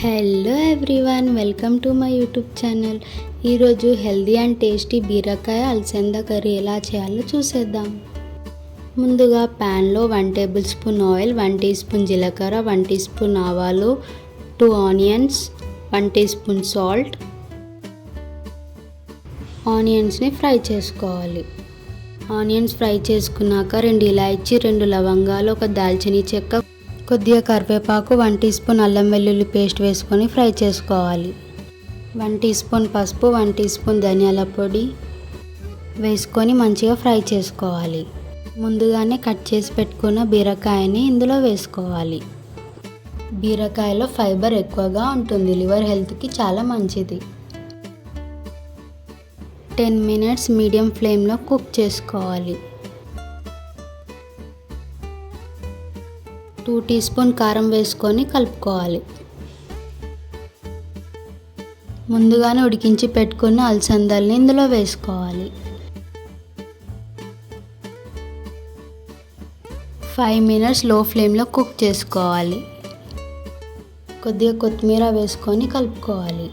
Hello everyone welcome to my YouTube channel. ఈరోజు healthy and tasty బీరకాయ అలసంద curry ఎలా చేయాలో చూసేద్దాం. ముందుగా ప్యాన్లో one tablespoon oil one teaspoon జీలకర్ర వన్ టీ స్పూన్ ఆవాలు two onions one teaspoon salt. ఆనియన్స్ని ఫ్రై చేసుకోవాలి. ఆనియన్స్ ఫ్రై చేసుకున్నాక రెండు ఇలాచి రెండు లవంగాలు ఒక దాల్చిని చెక్క కొద్దిగా కరివేపాకు వన్ టీ స్పూన్ అల్లం వెల్లుల్లి పేస్ట్ వేసుకొని ఫ్రై చేసుకోవాలి. వన్ టీ స్పూన్ పసుపు వన్ టీ స్పూన్ ధనియాల పొడి వేసుకొని మంచిగా ఫ్రై చేసుకోవాలి. ముందుగానే కట్ చేసి పెట్టుకున్న బీరకాయని ఇందులో వేసుకోవాలి. బీరకాయలో ఫైబర్ ఎక్కువగా ఉంటుంది. లివర్ హెల్త్కి చాలా మంచిది. టెన్ మినిట్స్ మీడియం ఫ్లేమ్లో కుక్ చేసుకోవాలి. టూ టీ స్పూన్ కారం వేసుకొని కలుపుకోవాలి. ముందుగానే ఉడికించి పెట్టుకున్న అలసందల్ని ఇందులో వేసుకోవాలి. ఫైవ్ మినిట్స్లో ఫ్లేమ్లో కుక్ చేసుకోవాలి. కొద్దిగా కొత్తిమీర వేసుకొని కలుపుకోవాలి.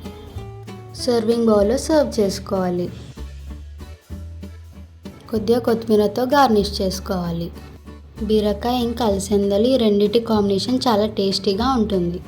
సర్వింగ్ బౌల్లో సర్వ్ చేసుకోవాలి. కొద్దిగా కొత్తిమీరతో గార్నిష్ చేసుకోవాలి. బీరకాయ ఇంకా అలసందలు ఈ రెండింటి కాంబినేషన్ చాలా టేస్టీగా ఉంటుంది.